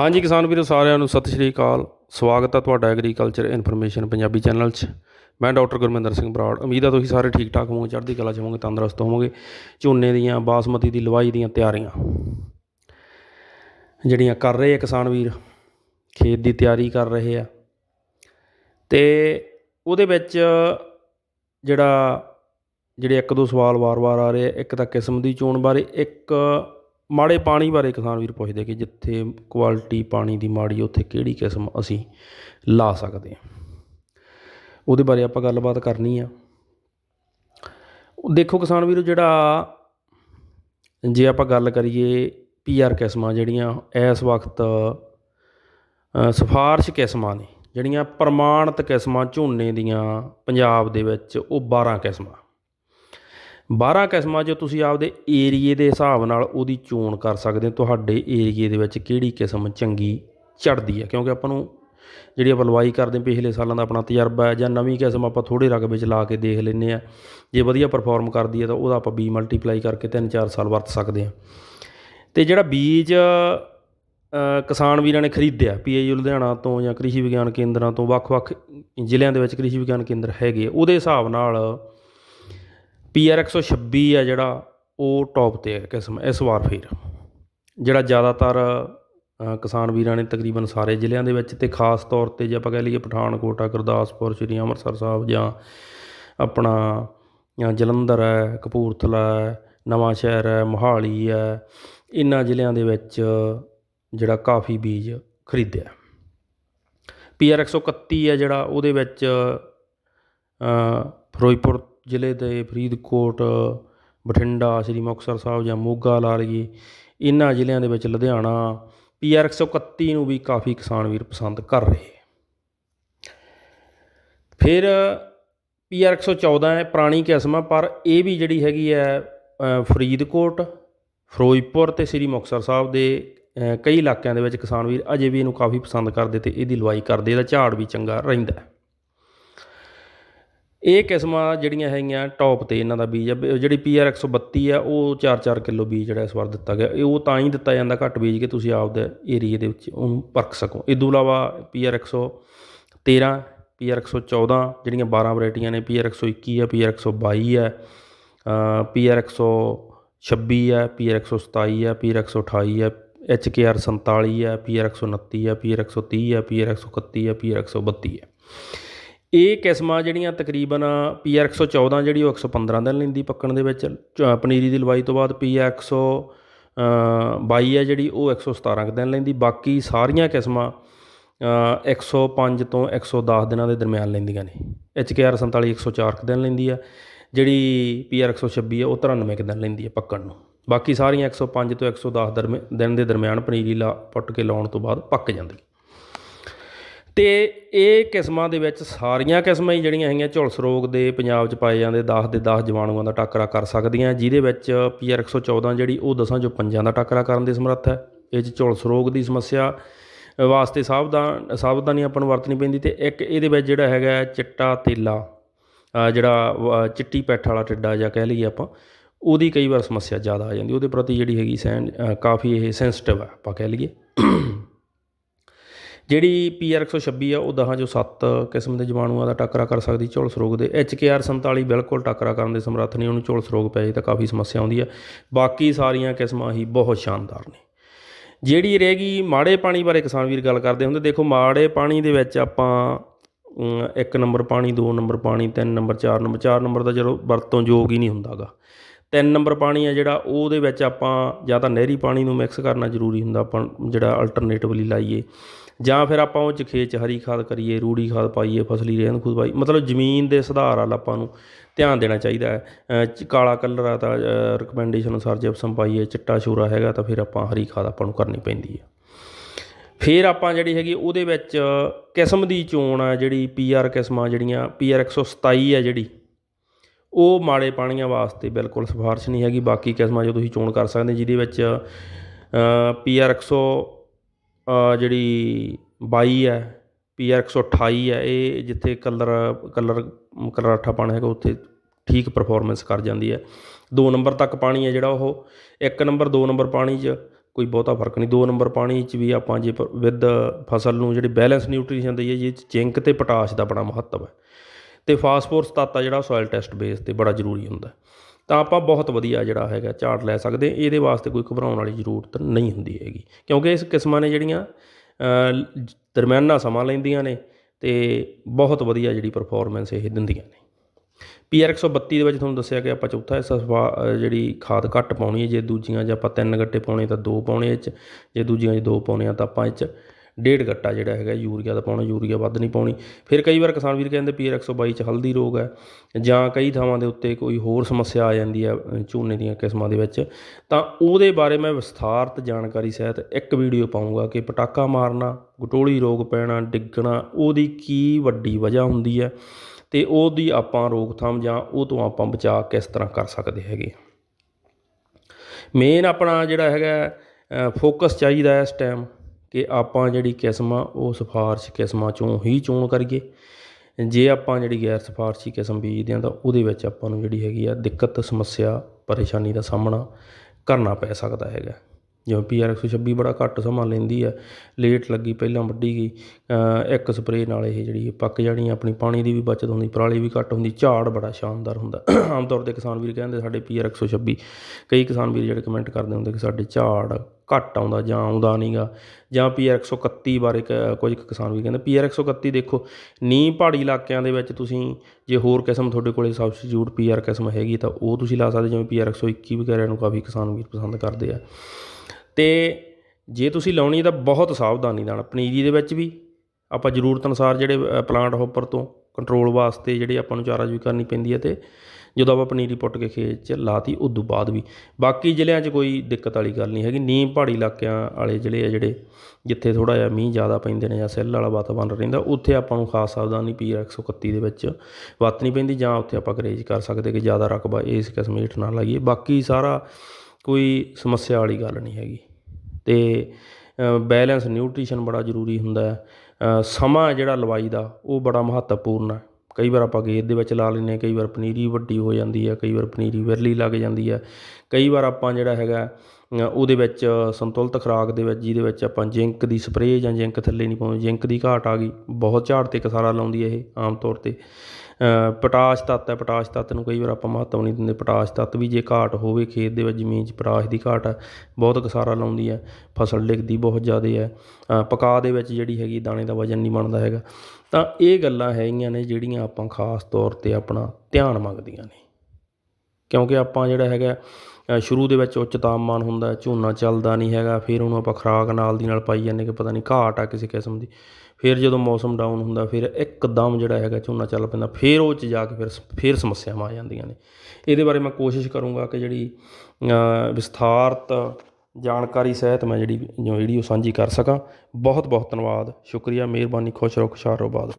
ਹਾਂਜੀ ਕਿਸਾਨ ਵੀਰੋ, ਸਾਰਿਆਂ ਨੂੰ ਸਤਿ ਸ਼੍ਰੀ ਅਕਾਲ। ਸਵਾਗਤ ਹੈ ਤੁਹਾਡਾ ਐਗਰੀਕਲਚਰ ਇਨਫੋਰਮੇਸ਼ਨ ਪੰਜਾਬੀ ਚੈਨਲ 'ਚ। ਮੈਂ ਡਾਕਟਰ ਗੁਰਮਿੰਦਰ ਸਿੰਘ ਬਰਾੜ। ਉਮੀਦ ਆ ਤੁਸੀਂ ਸਾਰੇ ਠੀਕ ਠਾਕ ਹੋਵੋਗੇ, ਚੜ੍ਹਦੀ ਕਲਾ 'ਚ ਹੋਵੋਗੇ, ਤੰਦਰੁਸਤ ਹੋਵੋਗੇ। ਝੋਨੇ ਦੀਆਂ, ਬਾਸਮਤੀ ਦੀ ਲਵਾਈ ਦੀਆਂ ਤਿਆਰੀਆਂ ਜਿਹੜੀਆਂ ਕਰ ਰਹੇ ਆ ਕਿਸਾਨ ਵੀਰ, ਖੇਤ ਦੀ ਤਿਆਰੀ ਕਰ ਰਹੇ ਆ। ਤੇ ਉਹਦੇ ਵਿੱਚ ਜਿਹੜਾ, ਜਿਹੜੇ ਇੱਕ ਦੋ ਸਵਾਲ ਵਾਰ-ਵਾਰ ਆ ਰਹੇ ਆ। ਇੱਕ ਤਾਂ ਕਿਸਮ ਦੀ ਚੋਣ ਬਾਰੇ, ਇੱਕ ਮਾੜੇ ਪਾਣੀ ਬਾਰੇ ਕਿਸਾਨ ਵੀਰ ਪੁੱਛਦੇ ਕਿ ਜਿੱਥੇ ਕੁਆਲਿਟੀ ਪਾਣੀ ਦੀ ਮਾੜੀ ਉੱਥੇ ਕਿਹੜੀ ਕਿਸਮ ਅਸੀਂ ਲਾ ਸਕਦੇ ਹਾਂ। ਉਹਦੇ ਬਾਰੇ ਆਪਾਂ ਗੱਲਬਾਤ ਕਰਨੀ ਆ। ਦੇਖੋ ਕਿਸਾਨ ਵੀਰੋ ਜਿਹੜਾ ਜੇ ਆਪਾਂ ਗੱਲ ਕਰੀਏ ਪੀਆਰ ਕਿਸਮਾਂ ਜਿਹੜੀਆਂ ਇਸ ਵਕਤ ਅ, ਸਿਫਾਰਸ਼ ਕਿਸਮਾਂ ਨੇ ਜਿਹੜੀਆਂ ਪ੍ਰਮਾਣਿਤ ਕਿਸਮਾਂ ਝੋਨੇ ਦੀਆਂ ਪੰਜਾਬ ਦੇ ਵਿੱਚ ਉਹ 12 ਕਿਸਮਾਂ। 12 ਕਿਸਮਾਂ 'ਚ ਤੁਸੀਂ ਆਪਦੇ ਏਰੀਏ ਦੇ ਹਿਸਾਬ ਨਾਲ ਉਹਦੀ ਚੋਣ ਕਰ ਸਕਦੇ ਹੋ, ਤੁਹਾਡੇ ਏਰੀਏ ਦੇ ਵਿੱਚ ਕਿਹੜੀ ਕਿਸਮ ਚੰਗੀ ਚੜਦੀ ਹੈ? ਕਿਉਂਕਿ ਆਪਾਂ ਨੂੰ ਜਿਹੜੀ ਆਪਾਂ ਲਵਾਈ ਕਰਦੇ ਪਿਛਲੇ ਸਾਲਾਂ ਦਾ ਆਪਣਾ ਤਜਰਬਾ ਹੈ ਜਾਂ ਨਵੀਂ ਕਿਸਮ ਆਪਾਂ ਥੋੜੇ ਰਕਬੇ 'ਚ ਲਾ ਕੇ ਦੇਖ ਲੈਂਦੇ ਆ ਜੇ ਵਧੀਆ ਪਰਫਾਰਮ ਕਰਦੀ ਹੈ ਤਾਂ ਉਹਦਾ ਆਪਾਂ ਬੀ ਮਲਟੀਪਲਾਈ ਕਰਕੇ 3-4 ਸਾਲ ਵਰਤ ਸਕਦੇ ਹਾਂ। ਤੇ ਜਿਹੜਾ ਬੀਜ ਕਿਸਾਨ ਵੀਰਾਂ ਨੇ ਖਰੀਦਿਆ, ਪੀਏਯੂ ਲੁਧਿਆਣਾ ਤੋਂ ਜਾਂ ਕ੍ਰਿਸ਼ੀ ਵਿਗਿਆਨ ਕੇਂਦਰਾਂ ਤੋਂ ਵੱਖ-ਵੱਖ ਜ਼ਿਲ੍ਹਿਆਂ ਦੇ ਵਿੱਚ ਕ੍ਰਿਸ਼ੀ ਵਿਗਿਆਨ ਕੇਂਦਰ ਹੈਗੇ ਉਹਦੇ ਹਿਸਾਬ ਨਾਲ ਪੀਆਰ 126 ਆ ਜਿਹੜਾ ਉਹ ਟੌਪ ਤੇ ਹੈ ਕਿਸਮ, ਇਸ ਵਾਰ ਫਿਰ। ਜਿਹੜਾ ਜ਼ਿਆਦਾਤਰ ਕਿਸਾਨ ਵੀਰਾਂ ਨੇ ਤਕਰੀਬਨ ਸਾਰੇ ਜ਼ਿਲ੍ਹਿਆਂ ਦੇ ਵਿੱਚ ਤੇ ਖਾਸ ਤੌਰ ਤੇ ਜੇ ਆਪਾਂ ਕਹਿ ਲਈਏ ਪਠਾਨਕੋਟ ਆ, ਗੁਰਦਾਸਪੁਰ, ਸ਼੍ਰੀ ਅੰਮ੍ਰਿਤਸਰ ਸਾਹਿਬ ਜਾਂ ਆਪਣਾ ਜਾਂ ਜਲੰਧਰ ਹੈ, ਕਪੂਰਥਲਾ ਹੈ, ਨਵਾਂ ਸ਼ਹਿਰ ਹੈ, ਮੋਹਾਲੀ ਹੈ ਇਹਨਾਂ ਜ਼ਿਲ੍ਹਿਆਂ ਦੇ ਵਿੱਚ ਜਿਹੜਾ ਕਾਫੀ ਬੀਜ ਖਰੀਦਿਆ ਪੀਆਰ 131 ਹੈ ਜਿਹੜਾ ਉਹਦੇ ਵਿੱਚ ਫਿਰੋਜ਼ਪੁਰ ਜ਼ਿਲ੍ਹੇ ਦੇ ਫਰੀਦਕੋਟ, ਬਠਿੰਡਾ, ਸ੍ਰੀ ਮੁਕਤਸਰ ਸਾਹਿਬ ਜਾਂ ਮੋਗਾ ਲਾ ਲਈਏ ਇਹਨਾਂ ਜ਼ਿਲ੍ਹਿਆਂ ਦੇ ਵਿੱਚ ਲੁਧਿਆਣਾ ਪੀਆਰ 131 ਨੂੰ ਵੀ ਕਾਫੀ ਕਿਸਾਨ ਵੀਰ ਪਸੰਦ ਕਰ ਰਹੇ ਫਿਰ ਪੀਆਰ 114 ਹੈ, ਪੁਰਾਣੀ ਕਿਸਮ ਆ ਪਰ ਇਹ ਵੀ ਜਿਹੜੀ ਹੈਗੀ ਹੈ ਫਰੀਦਕੋਟ, ਫਿਰੋਜ਼ਪੁਰ ਤੇ ਸ੍ਰੀ ਮੁਕਤਸਰ ਸਾਹਿਬ ਦੇ ਕਈ ਇਲਾਕਿਆਂ ਦੇ ਵਿੱਚ ਕਿਸਾਨ ਵੀਰ ਅਜੇ ਵੀ ਇਹਨੂੰ ਕਾਫੀ ਪਸੰਦ ਕਰਦੇ ਤੇ ਇਹਦੀ ਲਵਾਈ ਕਰਦੇ ਇਹਦਾ ਝਾੜ ਵੀ ਚੰਗਾ ਰਹਿੰਦਾ ਹੈ। ਇਹ ਕਿਸਮਾਂ ਜਿਹੜੀਆਂ ਹੈਗੀਆਂ ਟੌਪ ਤੇ ਇਹਨਾਂ ਦਾ ਬੀਜ ਆ ਬ- ਜਿਹੜੀ ਪੀਆਰ 132 ਆ ਉਹ 4-4 ਕਿਲੋ ਬੀਜ ਜਿਹੜਾ ਇਸ ਵਾਰ ਦਿੱਤਾ ਗਿਆ ਇਹ ਉਹ ਤਾਂ ਹੀ ਦਿੱਤਾ ਜਾਂਦਾ ਘੱਟ ਬੀਜ ਕੇ ਤੁਸੀਂ ਆਪਦੇ ਏਰੀਏ ਦੇ ਵਿੱਚ ਉਹਨੂੰ ਪਰਖ ਸਕੋ ਇਸ ਤੋਂ ਇਲਾਵਾ ਪੀਆਰ 113 ਪੀਆਰ 114 ਜਿਹੜੀਆਂ 12 ਵੈਰਾਈਟੀਆਂ ਨੇ ਪੀਆਰ 121 ਆ ਪੀਆਰ 122 ਹੈ ਪੀਆਰ 126 ਹੈ ਪੀਆਰ 127 ਹੈ ਪੀਆਰ 128 ਹੈ ਐਚਕੇਆਰ 47 ਹੈ ਪੀਆਰ 129 ਹੈ ਪੀਆਰ 130 ਹੈ ਪੀਆਰ 131 ਹੈ ਪੀਆਰ 132 ਹੈ ਇਹ ਕਿਸਮਾਂ ਜਿਹੜੀਆਂ ਤਕਰੀਬਨ ਪੀਆਰ 114 ਜਿਹੜੀ ਉਹ 115 ਦਿਨ ਲੈਂਦੀ ਪੱਕਣ ਦੇ ਵਿੱਚ ਚ- ਪਨੀਰੀ ਦੀ ਲਵਾਈ ਤੋਂ ਬਾਅਦ ਪੀਆਰ 122 ਹੈ ਜਿਹੜੀ ਉਹ 117 ਕੁ ਦਿਨ ਲੈਂਦੀ ਬਾਕੀ ਸਾਰੀਆਂ ਕਿਸਮਾਂ ਅ, 105 ਤੋਂ 110 ਦਿਨਾਂ ਦੇ ਦਰਮਿਆਨ ਲੈਂਦੀਆਂ ਨੇ। ਐਚਕੇਆਰ 47 104 ਕੁ ਦਿਨ ਲੈਂਦੀ ਆ ਜਿਹੜੀ ਪੀਆਰ 126 ਹੈ ਉਹ 93 ਕੁ ਦਿਨ ਲੈਂਦੀ ਹੈ ਪੱਕਣ ਨੂੰ। ਬਾਕੀ ਸਾਰੀਆਂ 105 ਤੋਂ 110 ਦਰਮਿ- ਦਿਨ ਦੇ ਦਰਮਿਆਨ ਪਨੀਰੀ ਲਾ ਪੁੱਟ ਕੇ ਲਾਉਣ ਤੋਂ ਬਾਅਦ ਪੱਕ ਜਾਂਦੀ। ਤੇ ਇਹ ਕਿਸਮਾਂ ਦੇ ਵਿੱਚ ਸਾਰੀਆਂ ਕਿਸਮਾਂ ਹੀ ਜਿਹੜੀਆਂ ਹੈਗੀਆਂ ਝੁਲਸ ਰੋਗ ਦੇ ਪੰਜਾਬ 'ਚ ਪਾਏ ਜਾਂਦੇ 10 ਦੇ 10 ਜਵਾਣੂਆਂ ਦਾ ਟਾਕਰਾ ਕਰ ਸਕਦੀਆਂ, ਜਿਹਦੇ ਵਿੱਚ ਪੀਆਰ 114 ਜਿਹੜੀ ਉਹ ਦਸਾਂ ਚੋਂ ਪੰਜਾਂ ਦਾ ਟਾਕਰਾ ਕਰਨ ਦੇ ਸਮਰੱਥ ਹੈ। ਇਹ 'ਚ ਝੁਲਸ ਰੋਗ ਦੀ ਸਮੱਸਿਆ ਵਾਸਤੇ ਸਾਵਧਾਨ, ਸਾਵਧਾਨੀ ਆਪਾਂ ਨੂੰ ਵਰਤਣੀ ਪੈਂਦੀ ਤੇ ਇੱਕ ਇਹਦੇ ਵਿੱਚ ਜਿਹੜਾ ਹੈਗਾ ਚਿੱਟਾ ਤੇਲਾ ਜਿਹੜਾ ਵ- ਚਿੱਟੀ ਪੈਠ ਵਾਲਾ ਟਿੱਡਾ ਜਾਂ ਕਹਿ ਲਈਏ ਆਪਾਂ, ਉਹਦੀ ਕਈ ਵਾਰ ਸਮੱਸਿਆ ਜ਼ਿਆਦਾ ਆ ਜਾਂਦੀ, ਉਹਦੇ ਪ੍ਰਤੀ ਜਿਹੜੀ ਹੈਗੀ ਸੈਂ ਕਾਫੀ ਇਹ ਸੈਂਸਿਟਿਵ ਆ ਆਪਾਂ ਕਹਿ ਲਈਏ। ਜਿਹੜੀ ਪੀਆਰ 126 ਆ, ਉਹ ਦਹਾਂ ਜੋ 7 ਕਿਸਮ ਦੇ ਜੀਵਾਣੂਆਂ ਦਾ ਟਾਕਰਾ ਕਰ ਸਕਦੀ ਝੁਲਸ ਰੋਗ ਦੇ। ਐਚਕੇਆਰ 47 ਬਿਲਕੁਲ ਟਾਕਰਾ ਕਰਨ ਦੇ ਸਮਰੱਥ ਨਹੀਂ, ਉਹਨੂੰ ਝੁਲਸ ਰੋਗ ਪੈ ਜਾਏ ਤਾਂ ਕਾਫੀ ਸਮੱਸਿਆ ਆਉਂਦੀ ਆ। ਬਾਕੀ ਸਾਰੀਆਂ ਕਿਸਮਾਂ ਹੀ ਬਹੁਤ ਸ਼ਾਨਦਾਰ ਨੇ। ਜਿਹੜੀ ਰਹਿ ਗਈ ਮਾੜੇ ਪਾਣੀ ਬਾਰੇ ਕਿਸਾਨ ਵੀਰ ਗੱਲ ਕਰਦੇ ਹੁੰਦੇ, ਦੇਖੋ ਮਾੜੇ ਪਾਣੀ ਦੇ ਵਿੱਚ ਆਪਾਂ ਇੱਕ ਨੰਬਰ ਪਾਣੀ, ਦੋ ਨੰਬਰ ਪਾਣੀ, ਤਿੰਨ ਨੰਬਰ, ਚਾਰ ਨੰਬਰ ਚਾਰ ਨੰਬਰ ਦਾ ਜਦੋਂ ਵਰਤੋਂ ਯੋਗ ਹੀ ਨਹੀਂ ਹੁੰਦਾਗਾ ਤਿੰਨ ਨੰਬਰ ਪਾਣੀ ਆ ਜਿਹੜਾ, ਉਹਦੇ ਵਿੱਚ ਆਪਾਂ ਜਾਂ ਤਾਂ ਨਹਿਰੀ ਪਾਣੀ ਨੂੰ ਮਿਕਸ ਕਰਨਾ ਜ਼ਰੂਰੀ ਹੁੰਦਾ, ਆਪਾਂ ਜਿਹੜਾ ਅਲਟਰਨੇਟਿਵਲੀ ਲਾਈਏ। ਜਾਂ ਫਿਰ ਆਪਾਂ ਉਹ 'ਚ ਖੇਤ 'ਚ ਹਰੀ ਖਾਦ ਕਰੀਏ ਰੂੜੀ ਖਾਦ ਪਾਈਏ ਫਸਲੀ ਰਹਿੰਦ ਖੂਦ ਪਾਈ ਮਤਲਬ ਜ਼ਮੀਨ ਦੇ ਸੁਧਾਰ ਵੱਲ ਆਪਾਂ ਨੂੰ ਧਿਆਨ ਦੇਣਾ ਚਾਹੀਦਾ ਹੈ। ਕਾਲਾ ਕਲਰ ਆ ਤਾਂ ਰਿਕਮੈਂਡੇਸ਼ਨ ਅਨੁਸਾਰ ਜਿਪਸਮ ਪਾਈਏ ਚਿੱਟਾ ਸ਼ੂਰਾ ਹੈਗਾ ਤਾਂ ਫਿਰ ਆਪਾਂ ਹਰੀ ਖਾਦ ਆਪਾਂ ਨੂੰ ਕਰਨੀ ਪੈਂਦੀ ਹੈ। ਫਿਰ ਆਪਾਂ ਜਿਹੜੀ ਹੈਗੀ ਉਹਦੇ ਵਿੱਚ ਕਿਸਮ ਦੀ ਚੋਣ ਆ ਜਿਹੜੀ ਪੀਆਰ ਕਿਸਮਾਂ ਜਿਹੜੀਆਂ ਪੀਆਰ 127 ਆ ਜਿਹੜੀ ਉਹ ਮਾੜੇ ਪਾਣੀਆਂ ਵਾਸਤੇ ਬਿਲਕੁਲ ਸਿਫਾਰਿਸ਼ ਨਹੀਂ ਹੈਗੀ। ਬਾਕੀ ਕਿਸਮਾਂ ਜੋ ਤੁਸੀਂ ਚੋਣ ਕਰ ਸਕਦੇ ਜਿਹਦੇ ਵਿੱਚ ਪੀਆਰ 100 ਅ, ਜਿਹੜੀ ਬਾਈ ਹੈ ਪੀ ਆਰ ਇੱਕ ਸੌ ਅਠਾਈ ਹੈ, ਇਹ ਜਿੱਥੇ ਕਲਰ ਕਲਰ ਕਲਰਾਠਾਪਣ ਹੈਗਾ, ਉੱਥੇ ਠੀਕ ਪਰਫੋਰਮੈਂਸ ਕਰ ਜਾਂਦੀ ਹੈ। ਦੋ ਨੰਬਰ ਤੱਕ ਪਾਣੀ ਹੈ ਜਿਹੜਾ ਉਹ, ਇੱਕ ਨੰਬਰ, ਦੋ ਨੰਬਰ ਪਾਣੀ 'ਚ ਕੋਈ ਬਹੁਤਾ ਫ਼ਰਕ ਨਹੀਂ। ਦੋ ਨੰਬਰ ਪਾਣੀ 'ਚ ਵੀ ਆਪਾਂ ਜੇ ਵਿਦ ਫਸਲ ਨੂੰ ਜਿਹੜੀ ਬੈਲੈਂਸ ਨਿਊਟ੍ਰੀਸ਼ਨ ਦਈਏ, ਜੀ ਜ਼ਿੰਕ ਤੇ ਪੋਟਾਸ਼ ਦਾ ਬੜਾ ਮਹੱਤਵ ਹੈ। ਤੇ ਫਾਸਫੋਰਸ ਤੱਤ ਆ ਜਿਹੜਾ ਸੋਇਲ ਟੈਸਟ ਬੇਸ ਤੇ ਬੜਾ ਜ਼ਰੂਰੀ ਹੁੰਦਾ ਤਾਂ ਆਪਾਂ ਬਹੁਤ ਵਧੀਆ ਜਿਹੜਾ ਹੈਗਾ ਝਾੜ ਲੈ ਸਕਦੇ ਇਹਦੇ ਵਾਸਤੇ ਕੋਈ ਘਬਰਾਉਣ ਵਾਲੀ ਜ਼ਰੂਰਤ ਨਹੀਂ ਹੁੰਦੀ ਹੈਗੀ। ਕਿਉਂਕਿ ਇਸ ਕਿਸਮਾਂ ਨੇ ਜਿਹੜੀਆਂ ਦਰਮਿਆਨਾ ਸਮਾਂ ਲੈਂਦੀਆਂ ਨੇ ਤੇ ਬਹੁਤ ਵਧੀਆ ਜਿਹੜੀ ਪਰਫਾਰਮੈਂਸ ਇਹ ਦਿੰਦੀਆਂ ਨੇ। ਪੀਆਰ 132 ਦੇ ਵਿੱਚ ਤੁਹਾਨੂੰ ਦੱਸਿਆ ਕਿ ਆਪਾਂ ਚੌਥਾ ਹਿੱਸਾ ਸਫਾ- ਜਿਹੜੀ ਖਾਦ ਘੱਟ ਪਾਉਣੀ ਹੈ। ਜੇ ਦੂਜੀਆਂ ਜੇ ਆਪਾਂ ਤਿੰਨ ਗੱਟੇ ਪਾਉਣੇ ਤਾਂ ਦੋ ਪਾਉਣੇ ਇਹ 'ਚ, ਜੇ ਦੂਜੀਆਂ 'ਚ ਦੋ ਪਾਉਣੇ ਆ ਤਾਂ ਆਪਾਂ ਇਹ 'ਚ ਡੇਢ ਗੱਟਾ ਜਿਹੜਾ ਹੈਗਾ ਯੂਰੀਆ ਦਾ ਪਾਉਣਾ ਯੂਰੀਆ ਵੱਧ ਨਹੀਂ ਪਾਉਣੀ। ਫਿਰ ਕਈ ਵਾਰ ਕਿਸਾਨ ਵੀਰ ਕਹਿੰਦੇ ਪੀਆਰ 122 'ਚ ਹਲਦੀ ਰੋਗ ਹੈ ਜਾਂ ਕਈ ਥਾਵਾਂ ਦੇ ਉੱਤੇ ਕੋਈ ਹੋਰ ਸਮੱਸਿਆ ਆ ਜਾਂਦੀ ਹੈ ਅ, ਝੋਨੇ ਦੀਆਂ ਕਿਸਮਾਂ ਦੇ ਵਿੱਚ। ਤਾਂ ਉਹਦੇ ਬਾਰੇ ਮੈਂ ਵਿਸਥਾਰਤ ਜਾਣਕਾਰੀ ਸਹਿਤ ਇੱਕ ਵੀਡੀਓ ਪਾਉਂਗਾ ਕਿ ਪਟਾਕਾ ਮਾਰਨਾ ਗਟੋਲੀ ਰੋਗ ਪੈਣਾ ਡਿੱਗਣਾ ਉਹਦੀ ਕੀ ਵੱਡੀ ਵਜ੍ਹਾ ਹੁੰਦੀ ਹੈ ਤੇ ਉਹਦੀ ਆਪਾਂ ਰੋਕਥਾਮ ਜਾਂ ਉਹ ਤੋਂ ਆਪਾਂ ਬਚਾਅ ਕਿਸ ਤਰ੍ਹਾਂ ਕਰ ਸਕਦੇ ਹੈਗੇ। ਮੇਨ ਆਪਣਾ ਜਿਹੜਾ ਹੈਗਾ ਫੋਕਸ ਚਾਹੀਦਾ ਇਸ ਟਾਈਮ ਕਿ ਆਪਾਂ ਜਿਹੜੀ ਕਿਸਮ ਆ, ਉਹ ਸਿਫਾਰਸ਼ ਕਿਸਮਾਂ ਚੋਂ ਹੀ ਚੋਣ ਕਰੀਏ। ਜੇ ਆਪਾਂ ਜਿਹੜੀ ਗੈਰ ਸਿਫਾਰਸ਼ੀ ਕਿਸਮ ਬੀਜਦੇ ਹਾਂ ਤਾਂ ਉਹਦੇ ਵਿੱਚ ਆਪਾਂ ਨੂੰ ਜਿਹੜੀ ਹੈਗੀ ਆ ਦਿੱਕਤ, ਸਮੱਸਿਆ, ਪਰੇਸ਼ਾਨੀ ਦਾ ਸਾਹਮਣਾ ਕਰਨਾ ਪੈ ਸਕਦਾ ਹੈਗਾ। ਜਿਵੇਂ ਪੀਆਰ 126 ਬੜਾ ਘੱਟ ਸਮਾਂ ਲੈਂਦੀ ਆ, ਲੇਟ ਲੱਗੀ, ਪਹਿਲਾਂ ਵੱਢੀ ਗਈ ਇੱਕ ਸਪਰੇਅ ਨਾਲ ਇਹ ਜਿਹੜੀ ਪੱਕ ਜਾਣੀ ਆਪਣੀ ਪਾਣੀ ਦੀ ਵੀ ਬਚਤ ਹੁੰਦੀ, ਪਰਾਲੀ ਵੀ ਘੱਟ ਹੁੰਦੀ, ਝਾੜ ਬੜਾ ਸ਼ਾਨਦਾਰ ਹੁੰਦਾ। ਆਮ ਤੌਰ ਤੇ ਕਿਸਾਨ ਵੀਰ ਕਹਿੰਦੇ ਸਾਡੇ ਪੀਆਰ 126 ਕਈ ਕਿਸਾਨ ਵੀਰ ਜਿਹੜੇ ਕਮੈਂਟ ਕਰਦੇ ਹੁੰਦੇ ਕਿ ਸਾਡੇ ਝਾੜ ਘੱਟ ਆਉਂਦਾ ਜਾਂ ਆਉਂਦਾ ਨਹੀਂਗਾ। ਜਾਂ ਪੀਆਰ 131 ਬਾਰੇ ਕ- ਕੁਝ ਕੁ ਕਿਸਾਨ ਵੀ ਕਹਿੰਦੇ ਪੀਆਰ 131 ਦੇਖੋ ਨੀ ਪਹਾੜੀ ਇਲਾਕਿਆਂ ਦੇ ਵਿੱਚ ਤੁਸੀਂ ਜੇ ਹੋਰ ਕਿਸਮ ਤੁਹਾਡੇ ਕੋਲੇ ਸਬਸਟੀਟਿਊਟ ਪੀਆਰ ਕਿਸਮ ਹੈਗੀ ਤਾਂ ਉਹ ਤੁਸੀਂ ਲਾ ਸਕਦੇ ਜਿਵੇਂ ਪੀਆਰ 121 ਵਗੈਰਾ ਨੂੰ ਕਾਫੀ ਕਿਸਾਨ ਵੀਰ ਪਸੰਦ ਕਰਦੇ ਆ। ਤੇ ਜੇ ਤੁਸੀਂ ਲਾਉਣੀ ਤਾਂ ਬਹੁਤ ਸਾਵਧਾਨੀ ਨਾਲ ਪਨੀਰੀ ਦੇ ਵਿੱਚ ਵੀ ਆਪਾਂ ਜ਼ਰੂਰਤ ਅਨੁਸਾਰ ਜਿਹੜੇ ਪਲਾਂਟ ਹੋਪਰ ਤੋਂ ਕੰਟਰੋਲ ਵਾਸਤੇ ਜਿਹੜੇ ਆਪਾਂ ਨੂੰ ਚਾਰਾ ਵੀ ਕਰਨੀ ਪੈਂਦੀ ਹੈ ਤੇ ਜਦੋਂ ਆਪਾਂ ਪਨੀਰੀ ਪੁੱਟ ਕੇ ਖੇਤ 'ਚ ਲਾਤੀ, ਉਦੋਂ ਬਾਅਦ ਵੀ। ਬਾਕੀ ਜ਼ਿਲ੍ਹਿਆਂ 'ਚ ਕੋਈ ਦਿੱਕਤ ਵਾਲੀ ਗੱਲ ਨਹੀਂ ਹੈਗੀ। ਨੀਮ ਪਹਾੜੀ ਇਲਾਕਿਆਂ ਵਾਲੇ ਜ਼ਿਲ੍ਹੇ ਆ ਜਿਹੜੇ, ਜਿੱਥੇ ਥੋੜਾ ਜਿਹਾ ਮੀਂਹ ਜ਼ਿਆਦਾ ਪੈਂਦੇ ਨੇ ਜਾਂ ਸੈੱਲ ਵਾਲਾ ਵਾਤਾਵਰਨ ਰਹਿੰਦਾ, ਉੱਥੇ ਆਪਾਂ ਨੂੰ ਖਾਸ ਸਾਵਧਾਨੀ ਪੀ 131 ਦੇ ਵਿੱਚ ਵਰਤਣੀ ਪੈਂਦੀ, ਜਾਂ ਉੱਥੇ ਆਪਾਂ ਗਰੇਜ ਕਰ ਸਕਦੇ ਕਿ ਜ਼ਿਆਦਾ ਰਕਬਾ ਇਸ ਕਿਸਮ ਹੇਠ ਨਾ ਲਾਈਏ। ਬਾਕੀ ਸਾਰਾ ਕੋਈ ਸਮੱਸਿਆ ਵਾਲੀ ਗੱਲ ਨਹੀਂ ਹੈਗੀ। ਤੇ ਬੈਲੈਂਸ ਨਿਊਟ੍ਰੀਸ਼ਨ ਬੜਾ ਜ਼ਰੂਰੀ ਹੁੰਦਾ ਹੈ। ਸਮਾਂ ਜਿਹੜਾ ਲਵਾਈ ਦਾ, ਉਹ ਬੜਾ ਮਹੱਤਵਪੂਰਨ ਹੈ। ਕਈ ਵਾਰ ਆਪਾਂ ਗੇਦ ਦੇ ਵਿੱਚ ਲਾ ਲੈਂਦੇ ਹਾਂ, ਕਈ ਵਾਰ ਪਨੀਰੀ ਵੱਡੀ ਹੋ ਜਾਂਦੀ ਹੈ, ਕਈ ਵਾਰ ਪਨੀਰੀ ਵਿਰਲੀ ਲੱਗ ਜਾਂਦੀ ਹੈ। ਕਈ ਵਾਰ ਆਪਾਂ ਜਿਹੜਾ ਹੈਗਾ ਉਹਦੇ ਵਿੱਚ ਸੰਤੁਲਿਤ ਖੁਰਾਕ ਦੇ ਵਿੱਚ, ਜਿਹਦੇ ਵਿੱਚ ਆਪਾਂ ਜ਼ਿੰਕ ਦੀ ਸਪਰੇਅ ਜਾਂ ਜ਼ਿੰਕ ਥੱਲੇ ਨਹੀਂ ਪਾਉਂਦੇ, ਜ਼ਿੰਕ ਦੀ ਘਾਟ ਆ ਗਈ, ਬਹੁਤ ਝਾੜ ਤੇ ਕਸਾਰਾ ਲਾਉਂਦੀ ਹੈ ਇਹ ਆਮ ਤੌਰ ਤੇ। ਪੋਟਾਸ਼ ਤੱਤ ਹੈ ਪੋਟਾਸ਼ ਤੱਤ ਨੂੰ ਕਈ ਵਾਰ ਆਪਾਂ ਮਹੱਤਵ ਨਹੀਂ ਦਿੰਦੇ। ਪੋਟਾਸ਼ ਤੱਤ ਵੀ ਜੇ ਘਾਟ ਹੋਵੇ ਖੇਤ ਦੇ ਵਿੱਚ ਜ਼ਮੀਨ 'ਚ ਪੋਟਾਸ਼ ਦੀ ਘਾਟ ਹੈ ਬਹੁਤ ਕਸਾਰਾ ਲਾਉਂਦੀ ਹੈ ਫਸਲ ਡਿੱਗਦੀ ਬਹੁਤ ਜ਼ਿਆਦਾ ਹੈ। ਅ, ਪਕਾ ਦੇ ਵਿੱਚ ਜਿਹੜੀ ਹੈਗੀ ਦਾਣੇ ਦਾ ਵਜਨ ਨਹੀਂ ਬਣਦਾ ਹੈਗਾ। ਤਾਂ ਇਹ ਗੱਲਾਂ ਹੈਗੀਆਂ ਨੇ ਜਿਹੜੀਆਂ ਆਪਾਂ ਖਾਸ ਤੌਰ ਤੇ ਆਪਣਾ ਧਿਆਨ ਮੰਗਦੀਆਂ ਨੇ। ਕਿਉਂਕਿ ਆਪਾਂ ਜਿਹੜਾ ਹੈਗਾ ਸ਼ੁਰੂ ਦੇ ਵਿੱਚ ਉੱਚ ਤਾਪਮਾਨ ਹੁੰਦਾ ਝੋਨਾ ਚੱਲਦਾ ਨਹੀਂ ਹੈਗਾ, ਫਿਰ ਉਹਨੂੰ ਆਪਾਂ ਖੁਰਾਕ ਨਾਲ ਦੀ ਨਾਲ ਪਾਈ ਜਾਂਦੇ ਕਿ ਪਤਾ ਨਹੀਂ ਘਾਟ ਆ ਕਿਸੇ ਕਿਸਮ ਦੀ। ਫਿਰ ਜਦੋਂ ਮੌਸਮ ਡਾਊਨ ਹੁੰਦਾ, ਫਿਰ ਇੱਕਦਮ ਜਿਹੜਾ ਹੈਗਾ ਝੋਨਾ ਚੱਲ ਪੈਂਦਾ, ਫਿਰ ਉਹ 'ਚ ਜਾ ਕੇ ਫਿਰ ਫਿਰ ਸਮੱਸਿਆਵਾਂ ਆ ਜਾਂਦੀਆਂ ਨੇ। ਇਹਦੇ ਬਾਰੇ ਮੈਂ ਕੋਸ਼ਿਸ਼ ਕਰੂੰਗਾ ਕਿ ਜਿਹੜੀ ਵਿਸਥਾਰਤ ਜਾਣਕਾਰੀ ਸਹਿਤ ਮੈਂ ਜਿਹੜੀ ਜਿਹੜੀ ਉਹ ਸਾਂਝੀ ਕਰ ਸਕਾਂ। ਬਹੁਤ ਬਹੁਤ ਧੰਨਵਾਦ, ਸ਼ੁਕਰੀਆ, ਮਿਹਰਬਾਨੀ, ਖੁਸ਼ ਰਹੋ, ਖੁਸ਼ਹਾਲ ਰਹੋ ਬਾਦ